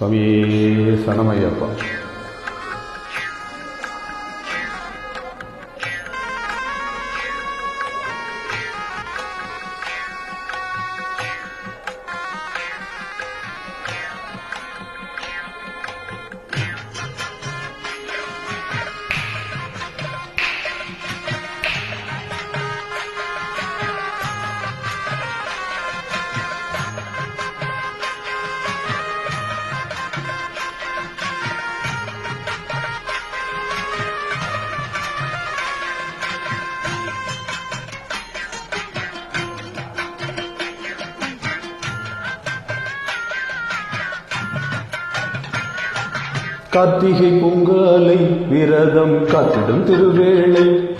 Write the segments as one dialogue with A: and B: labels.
A: சுவாமியே சரணமையப்பா கார்த்திகை பொங்கலை விரதம் காத்திடும் திருவேளை.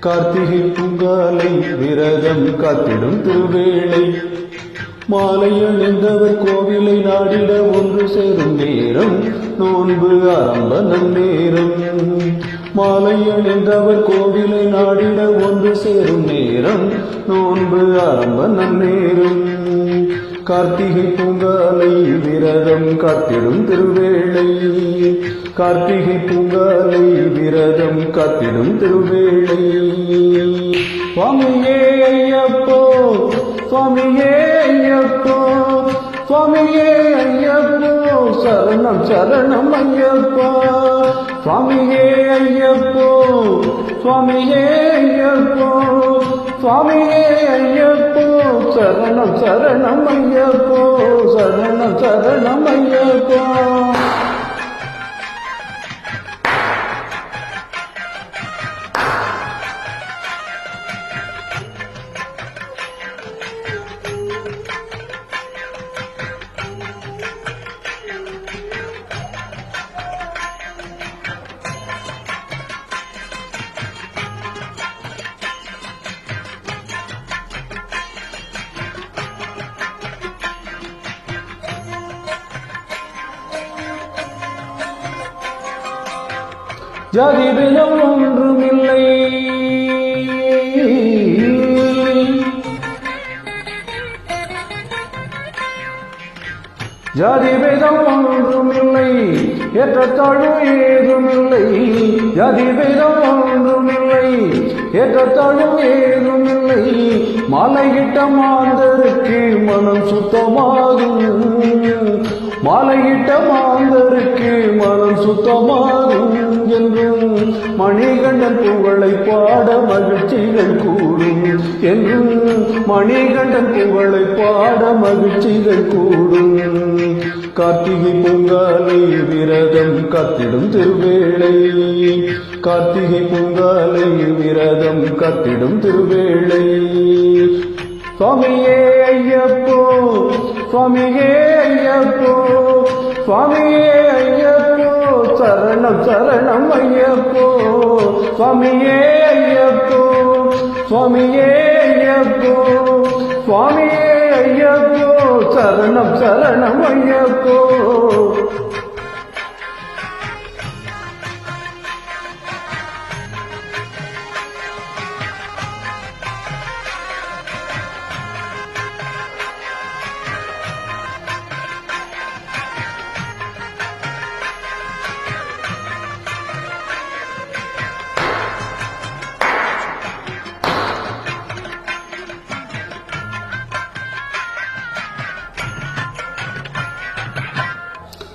A: கார்த்திகை பொங்கலை விரதம் காத்திடும் திருவேளை. மாலை அணிந்தவர் கோவிலை நாடிட ஒன்று சேரும் நேரம். நோன்பு ஆரம்ப நன்னேரம். மாலை அணிந்தவர் கோவிலை நாடிட ஒன்று சேரும் நேரம். நோன்பு ஆரம்ப நன்னேரம். கார்த்திகை பூங்காலை விரதம் காத்திடும் திருவேளை. கார்த்திகை பூங்காலை விரதம் காத்திடும் திருவேளை. சுவாமியே ஐயப்போ சுவாமியே ஐயப்போ சுவாமியே ஐயப்போ சரணம் சரணம் ஐயப்பா. சுவாமியே ஐயப்போ சுவாமியே ஐயப்போ சுவாமியே ஐயப்போ. சரணம் சரண ஐயப்போ சரணம் சரணம் ஐயப்போ ஜாதி பேதம் ஒன்றுமில்லை. ஜாதி பேதம் ஒன்றுமில்லை. ஏற்றத்தாழ்வு ஏதுமில்லை. ஜாதி பேதம் ஒன்றுமில்லை. ஏற்றத்தாழ்வு ஏதுமில்லை. மாந்தரு மாந்தருக்கு மனம் சுத்தமாகும். மாலையிட்ட மாந்தருக்கு மனம் சுத்தமாகும் என்றும் மணிகண்டன் புகழை பாட மகிழ்ச்சிகள் கூடும் என்றும் மணிகண்டன் புகழை பாட மகிழ்ச்சிகள் கூடும். கார்த்திகை பொங்காலை விரதம் கத்திடும் திருவேளை. கார்த்திகை பொங்காலை விரதம் கத்திடும் திருவேளை. சுவாமியே ஐயப்போ சுவாமியே ஐயப்போ சுவாமியே ஐயப்போ சரணம் சரணம் ஐயப்போ சுவாமியே ஐயப்போ சுவாமியே ஐயப்போ சுவாமியே ஐயப்போ சரணம் சரணம் ஐயப்போ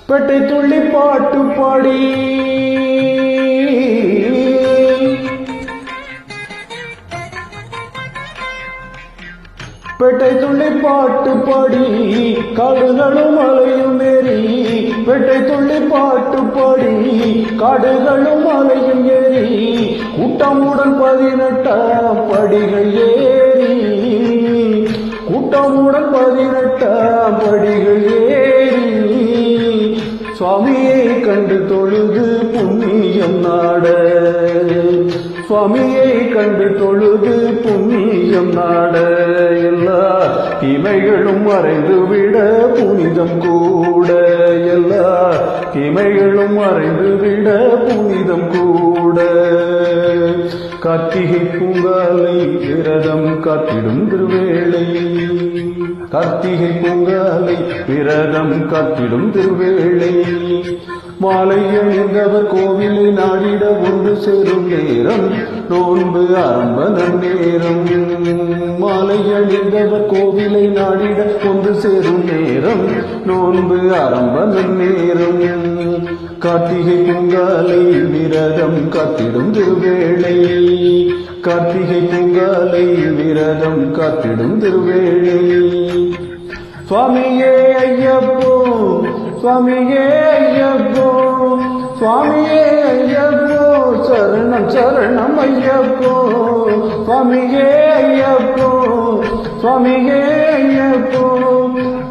A: பெட்டை துள்ளி பாட்டு பாடி. பெட்டை துள்ளி பாட்டு பாடி. காடுகளும் அலையும் ஏறி பெட்டை துள்ளி பாட்டு பாடி. காடுகளும் அலையும் ஏறி கூட்டமுடன் பதினெட்டாம் படிகள் ஏறி. கூட்டமுடன் பதினெட்டாம் படிகள் ஏறி. சுவாமியை கண்டு தொழுது புண்ணியம் நாட. சுவாமியை கண்டு தொழுது புண்ணியம் நாட. எல்லா இமைகளும் மறைந்துவிட புனிதம் கூட. எல்லா இமைகளும் மறைந்துவிட புனிதம் கூட. கார்த்திகை பூங்காலை விரதம் காத்திடும் திருவேளை. கத்திகை பொங்கலை விரதம் கத்திடும் திருவேளை. மாலை எழுந்தவர் கோவிலை நாடிட ஒன்று சேரும் நேரம் நோன்பு ஆரம்ப நேரம் மாலை எழுந்தவர் கோவிலை நாடிட ஒன்று சேரும் நேரம் நோன்பு ஆரம்ப நேரம் கார்த்திகை பொங்கலை விரதம் காத்திடும் திருவேளை. கார்த்திகை பொங்கலை விரதம் காத்திடும் திருவேணி. சுவாமியே ஐயப்போ சுவாமியே ஐயப்போ சுவாமியே ஐயப்போ சரணம் சரணம் ஐயப்போ. சுவாமியே ஐயப்போ சுவாமியே ஐயப்போ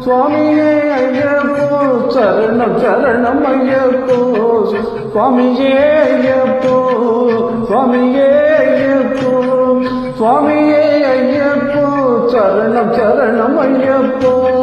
A: சுவாமியே சரணம் சரணம் ஐயப்போ. சுவாமியே ஐயப்போ. சுவாமியே ஐயப்போ. சுவாமியே ஐயப்போ. சரணம் சரணம் ஐயப்போ.